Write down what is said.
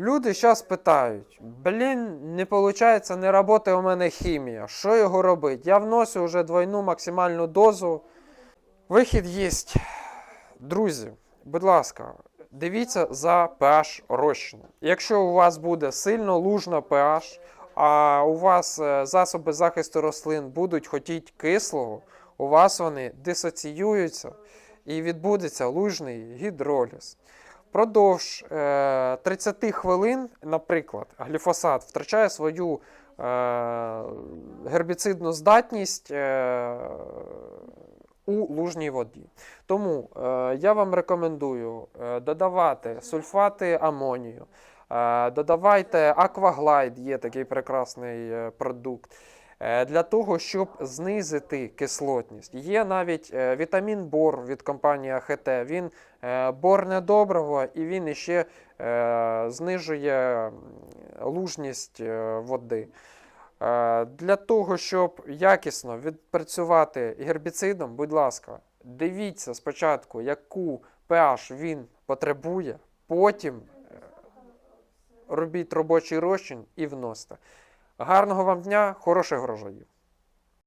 Люди зараз питають: блін, не виходить, не працює у мене хімія. Що його робити? Я вносю вже двойну максимальну дозу. Вихід є. Друзі, будь ласка, дивіться за pH розчину. Якщо у вас буде сильно лужна pH, а у вас е, засоби захисту рослин будуть хотіти кислого, у вас вони дисоціюються і відбудеться лужний гідроліз. Продовж е, 30 хвилин, наприклад, гліфосат втрачає свою е, гербіцидну здатність е, у лужній воді. Тому е, я вам рекомендую е, додавати сульфати амонію, е, додавайте акваглайд, є такий прекрасний е, продукт. Е, Для того, щоб знизити кислотність. Є навіть е, вітамін бор від компанії АХТ. Він е, бор недоброго і він іще е, знижує лужність води. Для того, щоб якісно відпрацювати гербіцидом, будь ласка, дивіться спочатку, яку pH він потребує, потім робіть робочий розчин і вносите. Гарного вам дня, хороших врожаїв!